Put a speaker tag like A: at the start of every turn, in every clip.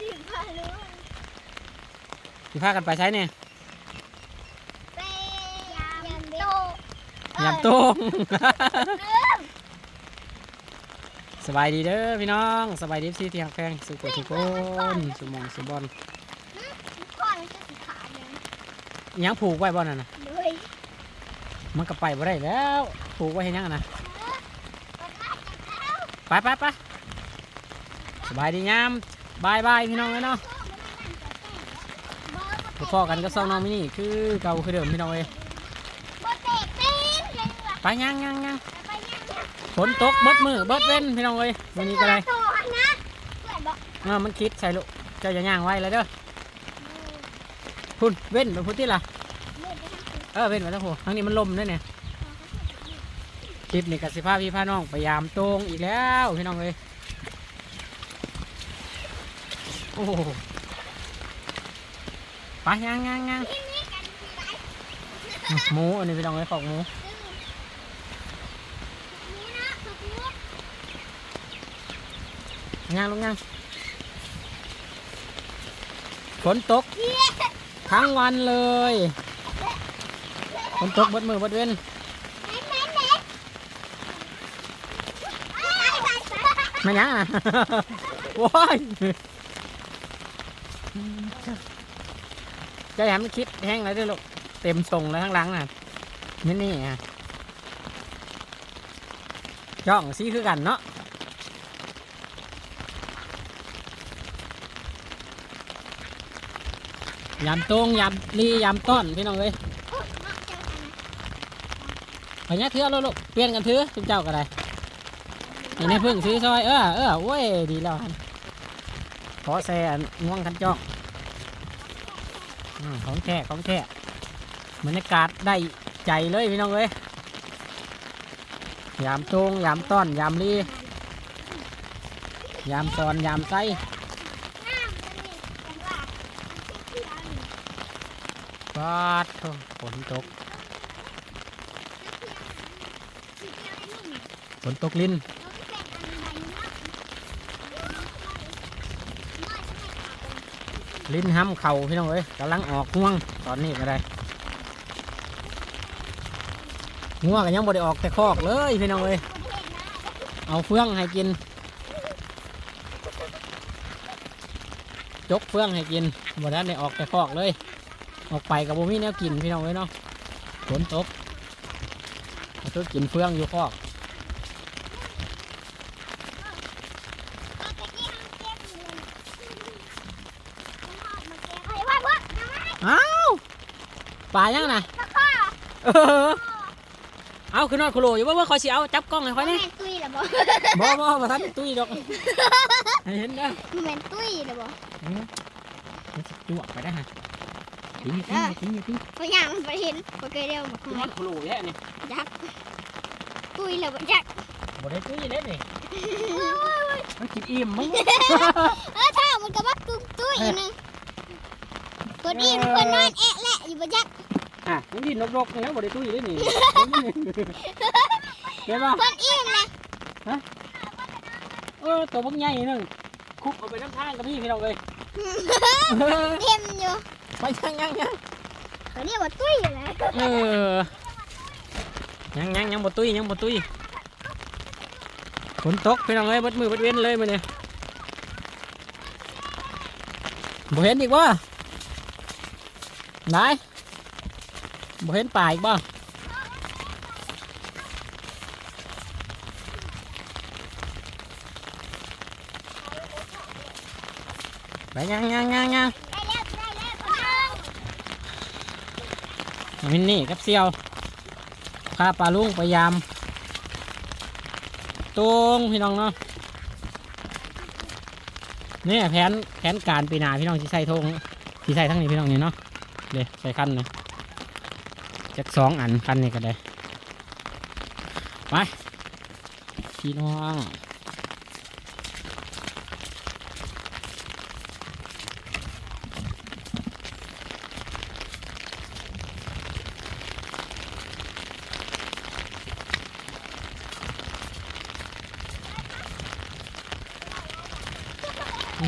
A: ดิพาลุง
B: สิพากันไปใช้เนี่ย
A: ไปยามโต
B: ยำโต้ง สบายดีเด้อพี่น้องสบายดีที่ที่ฮักแพงสุขทุกคนสุหมองสุบอล
A: ข้อมันจะสีขาดเลย
B: อิหยังผูกไว้บ่นั่นน่ะ
A: ด้วย
B: มันก็ไปบ่ได้แล้วผูกไว้ให้ยังอะนะไปไปไปสบายดีงาม บายบายพี่น้องเลยเนาะไปพ่อกันก็ซ่องน้องมินี่คือเก่าคือเดิมพี่น้องเอ้ย
A: โบเตะตีนเลยว่ะ
B: ไปยังยังยัง
A: ไปยังยัง
B: ฝนตกเบิดมือเบิดเว้นพี่น้องเอ้ยวันนี้ก็ได้
A: โตนะเพื่อนบอก
B: เออมันคิดใส่ลูกเจ้าอย่าย่างไว้เลยเด้อพุ่นเว้นไปพุ่นที่ล่ะ
A: เล่นไปทั้งคืน
B: เออเว้นไปทั้งหัวทั้งนี้มันลมด้วยเนี่ยคลิปนี้กับสิพาพี่พาน้องพยายามตรงอีกแล้วพี่น้องเอ้ย โอ้โหไปยังยังยัง
A: ที่นี่กันทีไร
B: หมูอันนี้พี่น้องเอ้ของหมู
A: นี่นะสุดมุด
B: ย่างลงย่างฝนตก ทั้งวันเลยฝนตกบดมือบดเว้น
A: ไม่
B: ยังอะว้าย จะแหมคิดแห้งเลยด้วยลูกเต็มทรงแล้วข้างหลังน่ะนี่นี่อะจ้องซีคือกันเนาะยำตรงยำลียำต้อนพี่น้องเอ้ย
A: อยมาเน
B: ไปเนี้ยเถื่อลูกเปลี่ยนกันถือทุกเจ้าก็ได้นี่ในพึ่งซื้อซอยเออเออโอ้ยดีแล้วฮันข อแซ่อันง่วงคันจ้องอืมของแท้ของแท้บรรยากาศได้ใจเลยพี่น้องเอ้ยยามตรงยามต้อนยามลียามตอนยามไส้
A: น้าเที่ยวนี่
B: ปาดฝนตกฝนตกลิ้น
A: อันใดเนาะน้อยจะไม่ขาดเลิ้
B: นห้ำเข่าพี่น้องเอ้ยกำลังออกง่วงตอนนี้ก็ได้ง่วงก็ยังบ่ได้ออกแต่คอกเลยพี่น้องเอ้ย
A: เอา
B: เฟืองให้กิน จกเฟืองให้กินบ่ได้ได้ออกแต่คอกเลย ออกไปกับบ่มีแนวกินพี่น้องเอ้ยเนาะฝนตกก็กินเฟืองอยู่คอก
A: เอาไปที่ห้องเก็บเลยมันหอบมาเก็บเฮ้ยว่าว่าน้ำมัน
B: อ้าว ปลายังนะ
A: แล้วก็
B: เออเอาขึ้นนอนคุโลอยู่ว่าว่าคอยสิเอาจับกล้องให้คอย
A: แม
B: นี่
A: นตุ้ยเหรอบอก
B: บ่บ่บ่ทันตุ้ยดอกให้เห็นเด้อ
A: แมนตุ้ยเหรอบอก
B: อืมเดี๋ยวสิจวกไปได้ฮะทิ้งทิ้งทิ้งทิ้ง
A: พยายามมันไปเห็นปกติเดียวบอก
B: ขึ้นนอนคุโลแย่นี่
A: ยักษ์ตุ้ยเหรอบอกยักษ์
B: บ่ได้ตุ้ยเล็ดนี่มันกินอิ่มมั้ง
A: เออถ้ามันก็ว่าตุ้ยตุ้ยอีกนึงคนอีมันคนนอนแอะแหละอยู่บนยักษ์
B: อะมันดินรกๆแล้วบ่ได้ตุ้ยเลยนี่ เห็นป่ะ
A: คนอีมนะ
B: เออตัวพวกใหญ่นึงคุกเอาไปน้ำทางกับพี่พี่น้องเลย
A: เต็มอยู่
B: ไปยังยังยัง
A: เขาเรียกว่าตุ้ยเลย
B: เออยังยังยังบ่ตุ้ยยังบ่ตุ้ยฝนตกพี่น้องเอ้ยเบดมือเบดเว้นเลยมื้อนี้บ่เห็นอีกบ่ไหน บ่เห็นป่าอีกบ่ไปยังยังยังยัง
A: ได้แล้วได้แล้วคนนึง
B: มินนี่กับเซียวพาปลาลุงไปยามตรงพี่น้องเนาะเนี่ยแผนแผนการปีนาพี่น้องที่ใส่ธงที่ใส่ทั้งนี้พี่น้องนี่เนาะเดี๋ยวใส่คันเนะ จากสองอันคันนี้ก็ได้ไปพี่น้อง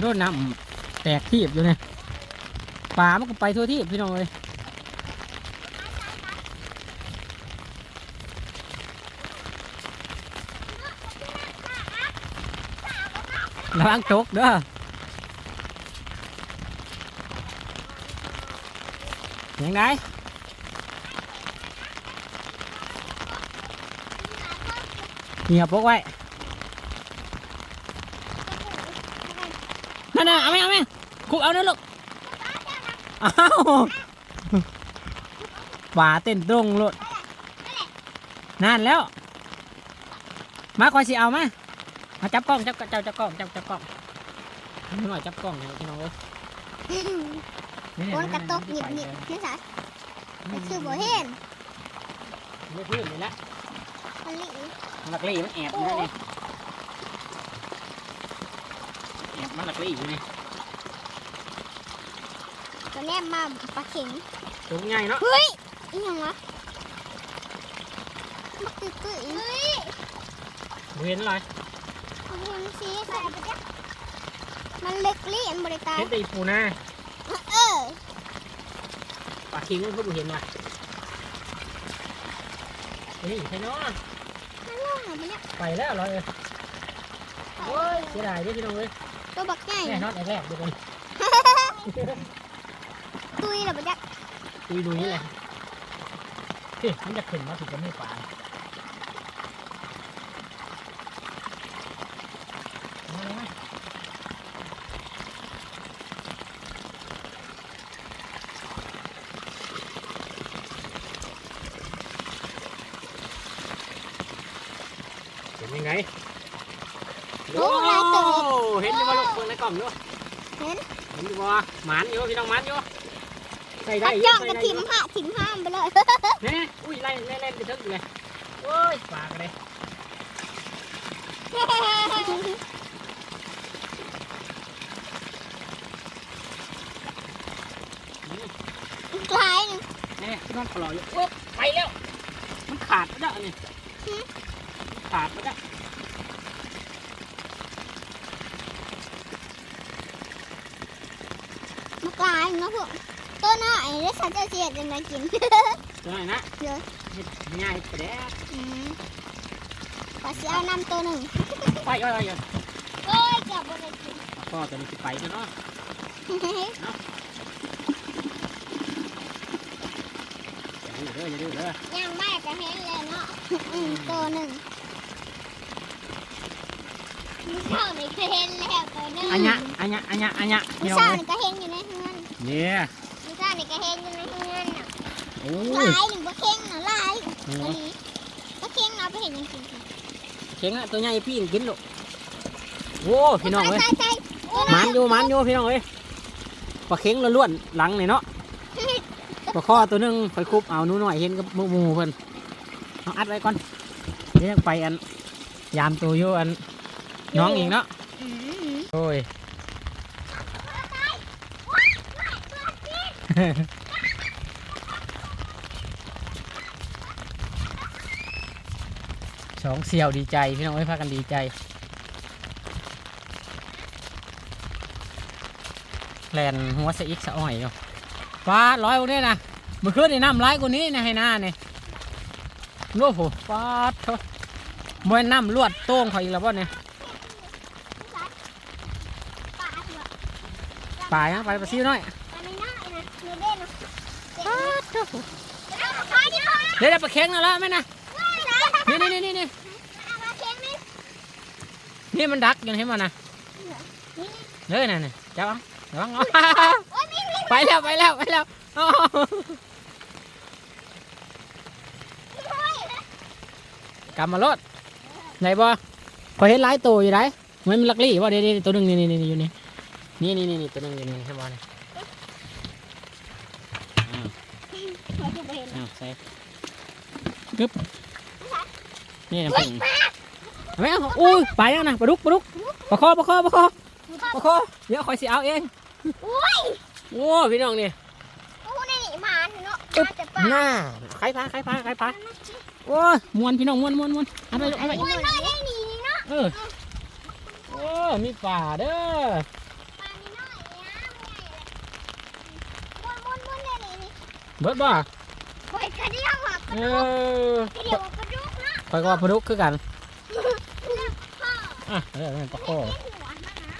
B: โดนน้แตกทีบอยู่เนี่ยปลามันก็ไปทั่วที่พี่น้องเลยระวังตกเด้อยังไงเงียบพกไว้ นั่นน่ะเอาไหมเอาไหมคุ กเอาเด้อลูกอ้าวป่าเต้นตรงโลดนั่นแล้วมาคอยสิเอามามา จับกล้องจับเจ้าจับกล้องจับจับกล้องนี่หน่อยจับกล้องเนี่ยพี่น้องเอ้ย
A: ฝนกระตกหยิบหยิบนี่สะแต่คือบ่เห็น
B: ไม่พื้นเลยละ
A: มันลิ
B: มันหลักลี่มันแอบอยู่นั่นเองแอบมันหลักลี่อยู่นี่
A: ตัวแนบมาปลาเข็ง
B: ตัวใหญ่เนาะ
A: เฮ้ยอีหยังวะมันตื้อตื้ออีเฮ้ย
B: บ่เห็นเลย
A: มันเห็นสีใส่ไปจ้ะมันเล็กลี่มันบริตาย
B: เห็นแต่อีปูนา
A: เออ
B: ปลาคิงมันก็บ่เห็นว่ะนี่ใช่เนาะ
A: มันล่องมันเนี่ย
B: ไปแล้วเหรอเอ้ยโอ้ยเสียดายเด้วยพี่น้องเอ้ย
A: ตัวบักใหญ่
B: แน่นอนแรกๆดูกัน
A: ตุยเหรอปะจ๊ะ
B: ตุยลุยนี่แหละเฮ้ยมันจะขึ้นมาถึงจะไม่ป่ามา เป็นยังไง
A: โอ้ลายตัว
B: เห็นอยู่บ่ลูกเบิ่งในกล่องอยู่
A: เห็น
B: เห็นอยู่บ่หมานอยู่พี่น้องหมานอยู่ใส่ได้
A: ถ้า
B: อยู่
A: จ้อง
B: ใส่
A: กระ
B: ได้อ
A: ถิ่ม
B: ยู่
A: ห้าถิ่มห้ามไปเลย
B: แน่อุ้ยไล่ไล่ไล่ไปทึกอยู่เลยโอ้ยปากเลยนี่
A: กลายหนึ่ง
B: แน่นอนปลอยอยู่โอ๊บไปแล้ว มันขาดไปแล้วนี่มันขาดไปแล้ว
A: มา กลายหนึ่งนะพวกตัวน้อยได้สัตว์จะเสียจะมากิน
B: ตัวหน่อยนะ
A: เดี๋ยว
B: เฮ็ดง่ายไปแล้ว
A: อืมขอเสียเอาน้ำตัวหนึ่ง
B: ไปเอ้ยเอ้ยเอ้ย
A: โอ้ยเกือบบนเลยกิน
B: พ่อตัวนี้สิไปแล้วเนาะ อย่าดื้อเด้ออย่าดื้อเด้อ
A: ยังไม่จะเห็นเลยเนาะอืมตัวหนึ่งมิเช่านี่ก็เห็นแล้วตัวหนึ่ง
B: อันยะอันยะอันยะอันยะ
A: มิ
B: เดี๋ยว
A: เช่านี่ก็เห็นอยู่ใน เฮือน
B: เนี่ย
A: มิเช่านี่ก็เห็นอยู่ในเฮือนน่ะ
B: โอ้
A: ลายยหนึ่งบ่เข่งน่ะลาย
B: โห
A: อันนี้บ่เข่งเนาะไปเห็นยังกินค่ะ
B: เข่งอะตัวใหญ่พี่กินลูกโอ้พี่น้องเอ้ย
A: ใช่ใช่โอ้
B: หมันอยู่หมันอยู่พี่น้องเอ้ยปลาเข็งล้วนๆหลังนี่เนาะปลาข้อตัวหนึงคอยคุบเอาหนูหน่อยเห็นกับหมูหมูเพิ่นเอาอัดไว้ก่อนเดี๋ยวยังไปอันยามตัวอยู่อันน้องอีกเนาะ
A: อืม
B: โอ้ย สองเสี่ยวดีใจ พี่น้องเอ้ยพากันดีใจ แลนหัวสะอิกสะอ่อยอยู่ฟ้าร้อยกว่านี้นะเมื่อคืนนี่น้ำร้ายกว่านี้นะให้หน้านี่โอ้โหฟ้าเถอะมวยน้ำลวดโต้งเขาอีกแล้วบ่เนี่ย
A: ปลาเถอะ
B: ปปลาซิวน้อย
A: ปลาไม่น่าเลยนะดูเด่นนะเอามาขายดิพ่อ
B: เดี๋ยวเดี๋ยวปลาเข็งนั่นละแม่นะนี่นี่นี่นี่นี่
A: เอามาเข่งนี่
B: นี่มันดักอยู่เห็นมั้ยนะเลยนั่นน่ะจับเอาระวังเอา
A: โอ้ยไม่ไม่
B: ไปแล้วไปแล้วไปแล้วเอากำมาลดไหนบ่พอเห็นหลายตัวอยู่ไหนเหมือนมันลักลี่ว่าเดี๋ยวๆตัวหนึงนี่นี่นี่อยู่นี่นี่นี่นี่นี่ตัวหนึงอยู่นี่ใช่บ่เนี่ยอ้าว
A: หัวจุกไปเห็น
B: อ้าวใส่ กึบนี่น้ำผึ้งแม่อุ้ยไปแล้วนะปลาดุกปลาดุกปลาคอปลาคอปลาคอปลาคอเดี๋ยวคอยสิเอาเอง
A: อุ้ย
B: โอ้พี่น้องนี่
A: โอ้นี่มาเนาะมาแต่ปลา
B: หน้าใครปลาใครปลาใครปลาโอ้ยมวนพี่น้องมวนมวนมวนเอาไปเอาไป
A: มวนน้อยได้หนีเนาะ
B: เออโอ้มีป่าเด้อ
A: เบิ
B: ดบ่
A: เบิดกระเดียว
B: เออก
A: ระเดี๋ยวปลาดุกนะ
B: คอยก็ว่าพนุกคือกัน
A: อะ
B: เออนั่นปลาคอ
A: หัวมันนะ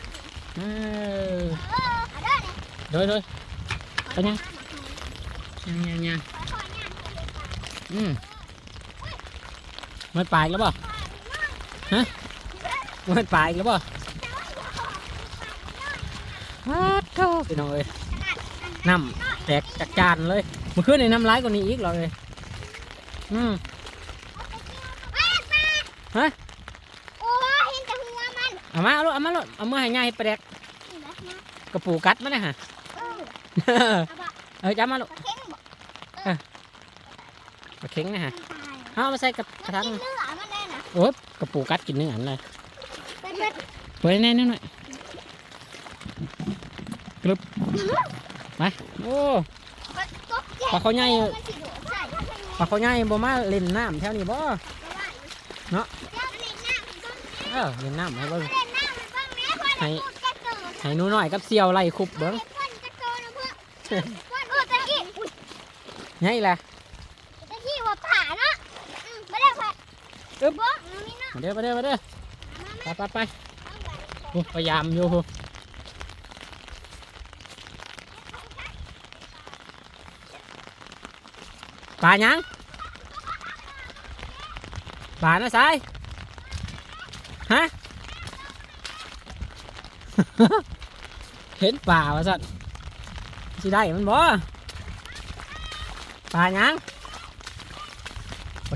B: เออ
A: เออเอาเด้อเนี่ย
B: โดยโดย ไปยัง ยังยังยัง
A: อื
B: มมันปลายแล้วบ่ฮะมันปลายแล้วบ่ฮัดเข้าพี่น้องเอ้ยน้ำแตกจากจานเลยเมื่อคืนในน้ำร้ายกว่านี้อีกเหรอเลย อืมฮะ
A: โอ้ยเห็นแต่หัวมัน
B: เอามาเอาลูกเอามาลูกเอามือให้ง่ายให้ปลาแดก
A: นี่นะนะ
B: กระปูกัดมาเลยฮะ
A: เออ
B: เออจับมาลูก
A: ปลาเค็งบอก
B: ปลาเข็งนะฮะ
A: ตาย
B: เอามาใส่กระ
A: มัน
B: กระทัง
A: กินเนื้อมันได้นะ
B: โอ้ยกระปูกัดกินเนื้ออันเลย
A: เป็นแบบ
B: เปิดแน่นๆหน่อยกรึบไปโอ้
A: ปลาตบแก่
B: ปลาเขาใหญ่
A: มันสิโดดใส่
B: ปลาเขาใหญ่บ่มาเล่นน้ำแถวนี้บ่เนาะ
A: เดี๋ยวเล่นน้ำมันต้อง
B: เออเล่นน้ำให้เบิ่ง
A: เล่นน้ำมันต้องแม่คน
B: ให้
A: พูดจะเกิด
B: ให้หนูน้อยกับเสี่ยวไล่คุบเบิ่ง
A: เพ่นจะเกิดนะเพื่อนเพ่นเออตะกี้อุ้ย
B: ไงล่ะ
A: ตะกี้ว่าผ่าเนาะอืมไม่ได้ผ่า
B: อึ๊บ
A: บอกมันมีเนาะ
B: มาเด้อมาเด้อมาเด้อ
A: มา
B: ไปไปไป
A: เอาไว้
B: โอ้พยายามอยู่ ปลาหยังปลานะสายฮะเห็นป่าวะสัตว์สิได้มันบ่ปลาหยังปล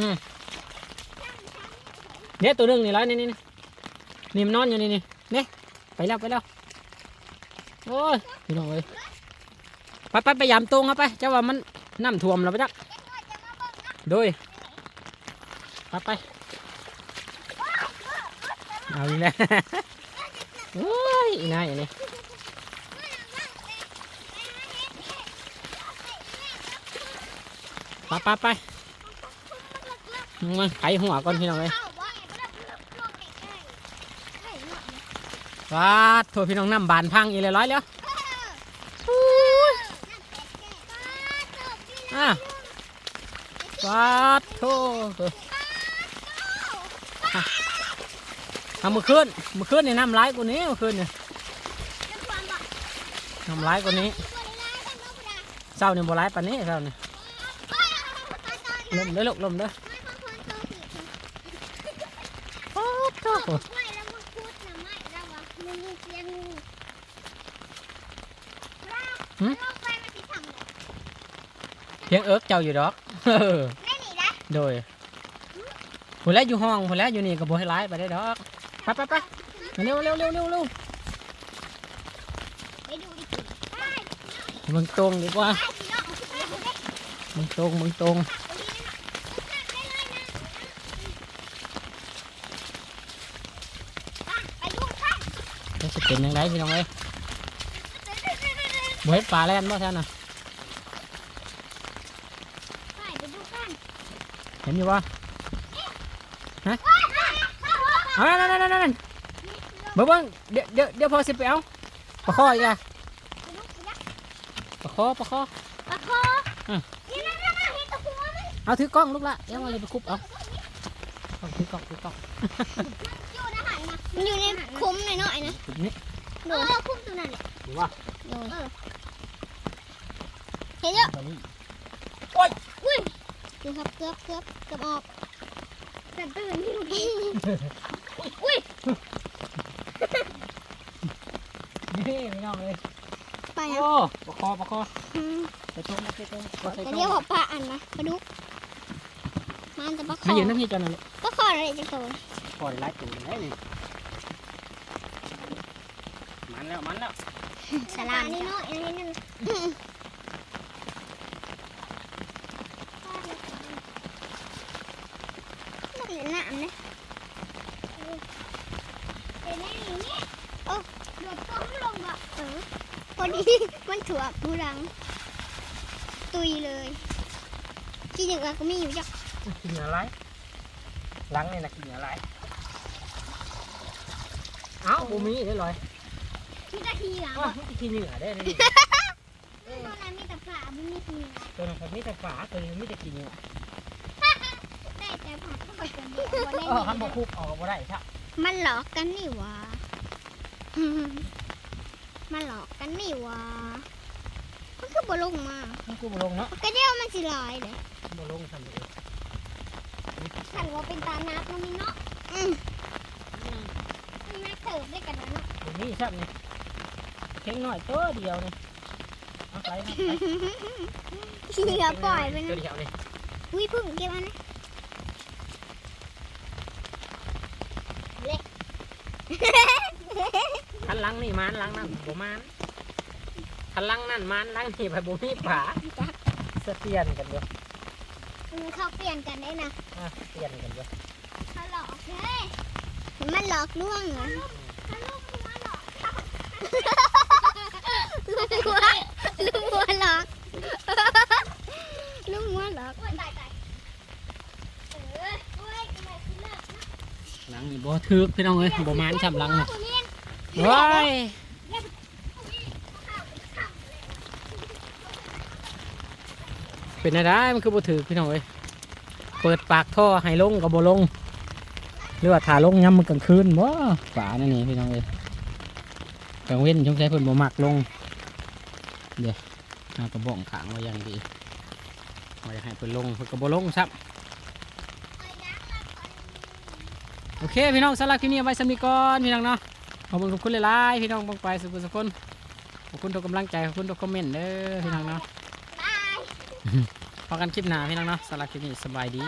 B: า เข่งโอ้ยน้ำลายเอามันไม่ได้ดอกเลยตัวนึงนี่ร้อยนี่นี่นี่มันนอนอยู่นี่นี่นี่ไปแล้วไปแล้วโอ้ยพี่น้องเอ้ยไปไปไปยามตรงครับไปเจ้าว่ามันน้ำท่วมแล้วไปจักโดยไปไปเอาอีกแล้วโอ้ยอีนายอันนี้ไปไปไปมาไขหัวก่อนพี่น้องเอ้ย
A: เข้าว่าไงก็ได้เลือกช่วงเด็กได้ใช่เนาะ
B: ว้าโทษพี่น้องน้ำบานพังอีเลยร้อยแล้วอะว้าโทษเอามือขึ้นมือขึ้นในน้ำร้ายกว่านี้มือขึ้นเนี่ยน้ำร้ายกว่านี้เศร้าเนี่ยบ่ร้ายปานนี้เศร้าเนี่ยลมเด้อลูกลมเด้อโอ้โห เพียงเอิกเจ้าอยู่ดอกเออโดยผู้แล้วอยู่ห้องผู้แล้วอยู่นี่ก็บ่ให้ร้ายไปได้ดอกไปไปไปมาเร็วเร็วเร็วเร็วเร็วมึงตรงดีกว่ามึงตรงมึงตรงจะสิเป็นยังไงพี่น้องเอ้ยบ่เห็นปลาแล่นบ่ท่านน่ะ เห็นอยู่บ่เอานั่นนั่นนั่นนั่นเบิ่งเบิ่งเดี๋ยวเดี๋ยวเดี๋ยวพอสิไปเอาปลาคออีกแล้วปลาคอปลาคอเอาถือกล้องลูกละเดี๋ยวมาเลยไปคุบเอาเอาถือกล้องถือกล้อง
A: มันอยู่ในคุ้มหน่อยๆนะ
B: คุบนี้
A: โดนคุ้มตัวนั้นแหละ
B: ดูว่า
A: โดนเห็นเยอะ
B: ตอนนี้
A: ดูครับเกือบเกือบเกือบออกแต่ตื่นที่ดูดี
B: นี่ไม่น้องเลย
A: ไปอะ
B: โอ้ปลาคอปลาคอ
A: อืม
B: ไปตรงไปตรงไปตรง
A: แต่เรียกว่าปลาอันนะปลาดุกมันจะปลาค
B: มา
A: อ
B: ยืนน้ำพี่จอนนั่นลูก
A: ปลาคออะไรจะโต
B: คอได้ไล่ตูนได้นี่มันแล้วมันแล้ว
A: สลามนี่เนาะอันนี้นั่นมันเหลือหนามนะเห็นไหมนี่โอ้โดดต้มลงอะเออ พอดีมันถั่วผู้รัง ตุยเลยที่หนึ่งอะก็มีอยู่จ้ะ
B: กินอะไรหลังนี่นะกินอะไรเอ้าบูมีได้ลอย
A: มีแต่ขี้หลัง
B: อ้าวมันจะกินเหนือได้เลย
A: เมื่อไรมีแต่ผ่าไม่มีขี้
B: ตัวนั้นเขามีแต่ฝาตัวนี้มีแต่กินเหนือ
A: ได้แต่ผ่าก็ไปจนเดียวบ่เล่น
B: เออคันบ่คุบออกก็บ่ได้ครับ
A: มันหลอกกันนี่หวะมันหลอก กันนี่หวะมันคือบ่ลงมา
B: มันคือบ่ลงเนาะ
A: ก็เดียวมันสิลอยเลย
B: บ่ลงทำเลย
A: ขันว่าเป็นตานักมันมีเนาะอืมมันนักเติบได้กันนะเนาะ
B: บ่มีซับนี่เข่งน้อยตัวเดียวนี่เอาไปเอาไป
A: ขี้เหลือปล่อยไป
B: ตัว
A: นะ
B: เดียวนี่
A: อุ้ยพึ่งเก็บมันนะเละ
B: คันหลังนี่มันหลังนั่นบ่มัน คันหลังนั่นมันหลังนี่ไปบ่มีฝาสเตียนกันเด้อ
A: มันเข้าเปลี่ยนกันได้นะ
B: อะเตียนกันเด้อ
A: เขาหลอกเฮ้ยมันหลอกล่วงเหรอลูกหัวลูกหัวหลอกลูกหัวหลอกตายตายเออโอ้ยทำไมคุณเลิก
B: หลังนี่บ่ถึกพี่น้องเอ้ยบ่มันซ้ำหลังน่ะ
A: คุณเรียน
B: ว้าย เป็นอะไรมันคือบ่ถือพี่น้องเอ้ยเปิดปากท่อให้ลงกับบ่ลง หรือว่าถ่าลงย้ำมันกลางคืนบ่ฝานั่นนี่พี่น้องเอ้ยกลางเว้นชงใช้เพิ่นบ่มักลง เดี๋ยวเอากระบอกขางไว้อย่างดีไว่าอยากให้เพิ่นลงเพิ่นก็บ่ลงซับโอเคพี่น้องสำหรับคลิปนี้ไว้สำนีก่อนพี่น้องเนาะขอบคุณขอบคุณหลายๆพี่น้องบางไปสุขสุขคนขอบคุณทุกกำลังใจขอบคุณทุกคอมเมนต์เด้อพี่น้องเนาะ
A: บาย
B: พอกันคลิปหน้าพี่น้องเนาะสำหรับคลิปนี้สบายดี